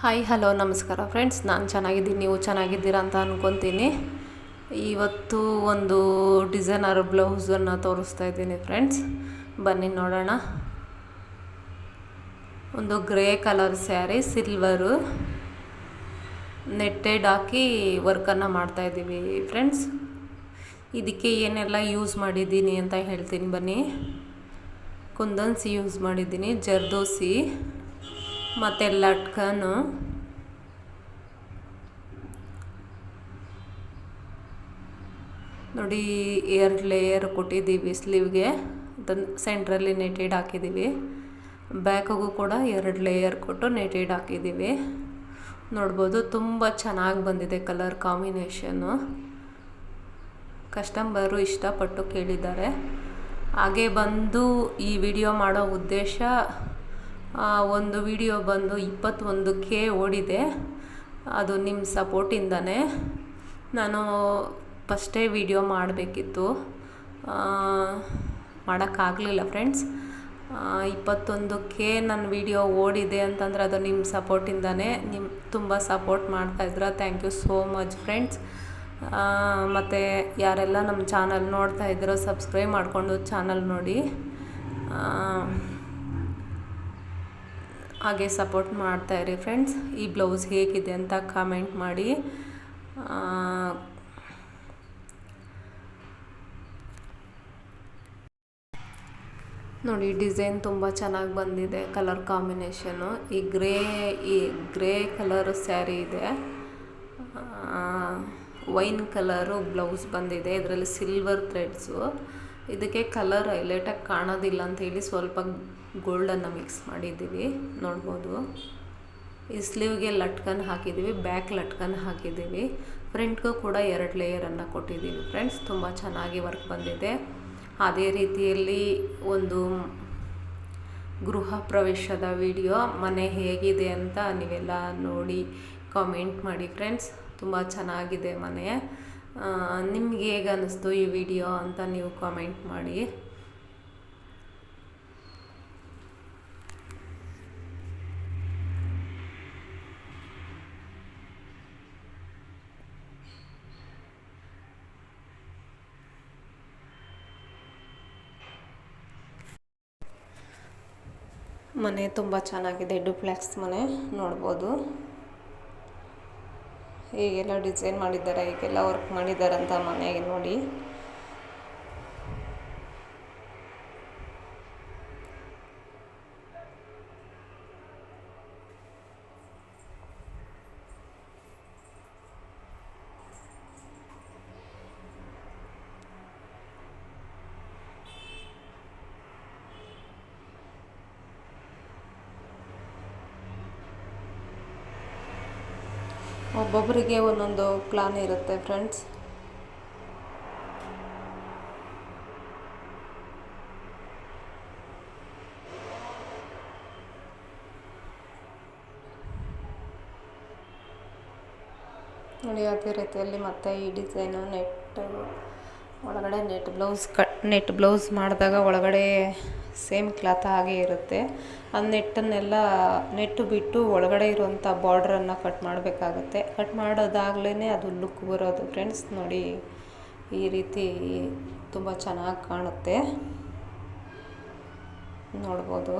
Hi, hello, ನಮಸ್ಕಾರ friends. ನಾನು ಚೆನ್ನಾಗಿದ್ದೀನಿ, ನೀವು ಚೆನ್ನಾಗಿದ್ದೀರಾ ಅಂತ ಅಂದ್ಕೊತೀನಿ ಇವತ್ತು ಒಂದು ಡಿಸೈನರ್ ಬ್ಲೌಸನ್ನು ತೋರಿಸ್ತಾ ಇದ್ದೀನಿ ಫ್ರೆಂಡ್ಸ್. ಬನ್ನಿ ನೋಡೋಣ. ಒಂದು grey colour sari, silver. Netted ಹಾಕಿ ವರ್ಕನ್ನು ಮಾಡ್ತಾಯಿದ್ದೀವಿ ಫ್ರೆಂಡ್ಸ್. ಇದಕ್ಕೆ ಏನೆಲ್ಲ ಯೂಸ್ ಮಾಡಿದ್ದೀನಿ ಅಂತ ಹೇಳ್ತೀನಿ ಬನ್ನಿ. ಕುಂದನ್ಸಿ ಯೂಸ್ ಮಾಡಿದ್ದೀನಿ, ಜರ್ದೋಸಿ. ಮತ್ತು ಲಟ್ಕನು. ನೋಡಿ, ಎರಡು ಲೇಯರ್ ಕೊಟ್ಟಿದ್ದೀವಿ ಸ್ಲೀವ್ಗೆ ಅದನ್ನು ಸೆಂಟ್ರಲ್ಲಿ ನೆಟೆಡ್ ಹಾಕಿದ್ದೀವಿ. ಬ್ಯಾಕಗೂ ಕೂಡ ಎರಡು ಲೇಯರ್ ಕೊಟ್ಟು ನೆಟೆಡ್ ಹಾಕಿದ್ದೀವಿ. ನೋಡ್ಬೋದು, ತುಂಬ ಚೆನ್ನಾಗಿ ಬಂದಿದೆ ಕಲರ್ ಕಾಂಬಿನೇಷನ್ನು ಕಸ್ಟಮರು ಇಷ್ಟಪಟ್ಟು ಕೇಳಿದ್ದಾರೆ. ಹಾಗೆ ಬಂದು ಈ ವಿಡಿಯೋ ಮಾಡೋ ಉದ್ದೇಶ ಒಂದು ವಿಡಿಯೋ ಬಂದು ಇಪ್ಪತ್ತೊಂದು ಕೆ ಓಡಿದೆ. ಅದು ನಿಮ್ಮ ಸಪೋರ್ಟಿಂದನೇ. ನಾನು ಫಸ್ಟೇ ವಿಡಿಯೋ ಮಾಡಬೇಕಿತ್ತು. ಮಾಡೋಕ್ಕಾಗಲಿಲ್ಲ ಫ್ರೆಂಡ್ಸ್. ಇಪ್ಪತ್ತೊಂದು ಕೆ ನನ್ನ ವಿಡಿಯೋ ಓಡಿದೆ ಅಂತಂದರೆ ಅದು ನಿಮ್ಮ ಸಪೋರ್ಟಿಂದನೇ. ನಿಮ್ಮ ತುಂಬ support ಮಾಡ್ತಾಯಿದ್ರ thank you so much friends. ಮತ್ತು ಯಾರೆಲ್ಲ ನಮ್ಮ ಚಾನಲ್ ನೋಡ್ತಾ ಇದ್ದೀರೋ ಸಬ್ಸ್ಕ್ರೈಬ್ ಮಾಡಿಕೊಂಡು ಚಾನಲ್ ನೋಡಿ. ಹಾಗೆ ಸಪೋರ್ಟ್ ಮಾಡ್ತಾಯಿರಿ ಫ್ರೆಂಡ್ಸ್ ಈ ಬ್ಲೌಸ್ ಹೇಗಿದೆ ಅಂತ ಕಾಮೆಂಟ್ ಮಾಡಿ. ನೋಡಿ ಡಿಸೈನ್ ತುಂಬ ಚೆನ್ನಾಗಿ ಬಂದಿದೆ ಕಲರ್ ಕಾಂಬಿನೇಷನು ಈ ಗ್ರೇ ಈ ಗ್ರೇ ಕಲರ್ ಸ್ಯಾರಿ ಇದೆ. ವೈನ್ ಕಲರು ಬ್ಲೌಸ್ ಬಂದಿದೆ. ಇದರಲ್ಲಿ ಸಿಲ್ವರ್ ಥ್ರೆಡ್ಸು ಇದಕ್ಕೆ ಕಲರ್ ಹೈಲೈಟಾಗಿ ಕಾಣೋದಿಲ್ಲ ಅಂತ ಹೇಳಿ ಸ್ವಲ್ಪ ಗೋಲ್ಡನ್ನು ಮಿಕ್ಸ್ ಮಾಡಿದ್ದೀವಿ. ನೋಡ್ಬೋದು. ಈ ಸ್ಲೀವ್ಗೆ ಲಟ್ಕನ್ ಹಾಕಿದ್ದೀವಿ ಬ್ಯಾಕ್ ಲಟ್ಕನ್ ಹಾಕಿದ್ದೀವಿ. ಫ್ರಂಟ್ಗೂ ಕೂಡ ಎರಡು ಲೇಯರನ್ನು ಕೊಟ್ಟಿದ್ದೀವಿ ಫ್ರೆಂಡ್ಸ್ ತುಂಬ ಚೆನ್ನಾಗಿ ವರ್ಕ್ ಬಂದಿದೆ. ಅದೇ ರೀತಿಯಲ್ಲಿ ಒಂದು ಗೃಹ ಪ್ರವೇಶದ ವಿಡಿಯೋ ಮನೆ ಹೇಗಿದೆ ಅಂತ ನೀವೆಲ್ಲ ನೋಡಿ ಕಾಮೆಂಟ್ ಮಾಡಿ ಫ್ರೆಂಡ್ಸ್ ತುಂಬ ಚೆನ್ನಾಗಿದೆ ಮನೆ. ನಿಮ್ಗೆ ಹೇಗೆ ಅನ್ನಿಸ್ತು ಈ ವಿಡಿಯೋ ಅಂತ ನೀವು ಕಾಮೆಂಟ್ ಮಾಡಿ. ಮನೆ ತುಂಬ ಚೆನ್ನಾಗಿದೆ, ಡುಪ್ಲೆಕ್ಸ್ ಮನೆ ನೋಡ್ಬೋದು. ಹೇಗೆಲ್ಲ ಡಿಸೈನ್ ಮಾಡಿದ್ದಾರೆ ಹೇಗೆಲ್ಲ ವರ್ಕ್ ಮಾಡಿದ್ದಾರೆ ಅಂತ ಮನೆಗೆ ನೋಡಿ. ಒಬ್ಬೊಬ್ಬರಿಗೆ ಒಂದೊಂದು ಪ್ಲಾನ್ ಇರುತ್ತೆ ಫ್ರೆಂಡ್ಸ್ ನೋಡಿ ಅದೇ ರೀತಿಯಲ್ಲಿ ಮತ್ತೆ ಈ ಡಿಸೈನು ನೆಟ್ ಒಳಗಡೆ net blouse cut net blouse ಮಾಡಿದಾಗ ಒಳಗಡೆ ಸೇಮ್ ಕ್ಲಾತ್ ಹಾಗೆ ಇರುತ್ತೆ. ಆ ನೆಟ್ಟನ್ನೆಲ್ಲ ನೆಟ್ಟು ಬಿಟ್ಟು ಒಳಗಡೆ ಇರುವಂಥ ಬಾರ್ಡ್ರನ್ನು ಕಟ್ ಮಾಡಬೇಕಾಗತ್ತೆ. ಕಟ್ ಮಾಡೋದಾಗಲೇ ಅದು ಲುಕ್ ಬರೋದು. ಫ್ರೆಂಡ್ಸ್, ನೋಡಿ, ಈ ರೀತಿ ತುಂಬ ಚೆನ್ನಾಗಿ ಕಾಣುತ್ತೆ. ನೋಡ್ಬೋದು.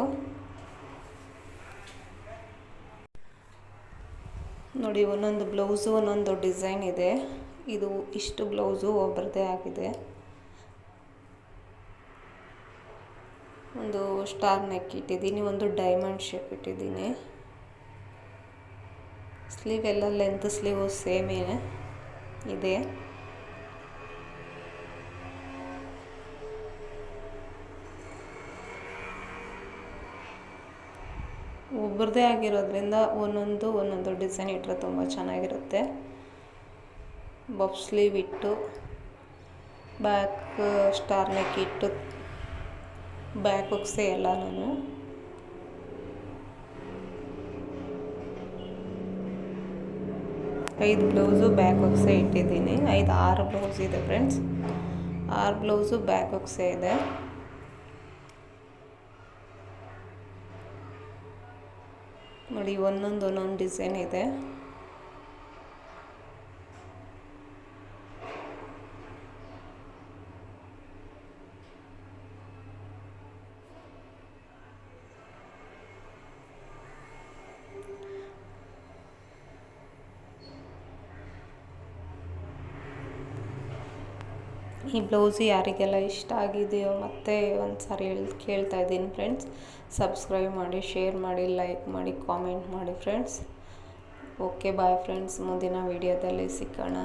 ನೋಡಿ, ಒಂದೊಂದು ಬ್ಲೌಸು, ಒಂದೊಂದು ಡಿಸೈನ್ ಇದೆ. ಇದು ಇಷ್ಟು ಬ್ಲೌಸು ಒಬ್ಬರದೇ ಆಗಿದೆ ಒಂದು ಸ್ಟಾರ್ ನೆಕ್ ಇಟ್ಟಿದ್ದೀನಿ, ಒಂದು ಡೈಮಂಡ್ ಶೇಪ್ ಇಟ್ಟಿದ್ದೀನಿ. ಸ್ಲೀವ್ ಎಲ್ಲ ಲೆಂತ್ ಸ್ಲೀವ್ ಸೇಮೇ ಇದೆ. ಒಬ್ಬರದೇ ಆಗಿರೋದ್ರಿಂದ ಒಂದೊಂದು ಒಂದೊಂದು ಡಿಸೈನ್ ಇಟ್ಟರೆ ತುಂಬ ಚೆನ್ನಾಗಿರುತ್ತೆ. ಬಫ್ ಸ್ಲೀವ್ ಇಟ್ಟು ಬ್ಯಾಕ್ ಸ್ಟಾರ್ ನೆಕ್ ಇಟ್ಟು, ಬ್ಯಾಕ್ ಒಗ್ಸೆ ಎಲ್ಲ ನಾನು. ಐದು ಬ್ಲೌಸು ಬ್ಯಾಕ್ ಹೊಕ್ಸೆ ಇಟ್ಟಿದ್ದೀನಿ. ಐದು ಆರು ಬ್ಲೌಸ್ ಇದೆ ಫ್ರೆಂಡ್ಸ್. ಆರು ಬ್ಲೌಸು ಬ್ಯಾಕ್ ಹೊಕ್ಸೆ ಇದೆ. ನೋಡಿ, ಒಂದೊಂದು ಒಂದೊಂದು ಡಿಸೈನ್ ಇದೆ. ಈ ಬ್ಲೌಸು ಯಾರಿಗೆಲ್ಲ ಇಷ್ಟ ಆಗಿದೆಯೋ ಮತ್ತೆ ಒಂದು ಸಾರಿ ಹೇಳಿ, ಕೇಳ್ತಾ ಇದ್ದೀನಿ ಫ್ರೆಂಡ್ಸ್. ಸಬ್ಸ್ಕ್ರೈಬ್ ಮಾಡಿ, ಶೇರ್ ಮಾಡಿ, ಲೈಕ್ ಮಾಡಿ, ಕಾಮೆಂಟ್ ಮಾಡಿ ಫ್ರೆಂಡ್ಸ್. Okay, bye friends. ಮುಂದಿನ ವೀಡಿಯೋದಲ್ಲಿ ಸಿಕ್ಕೋಣ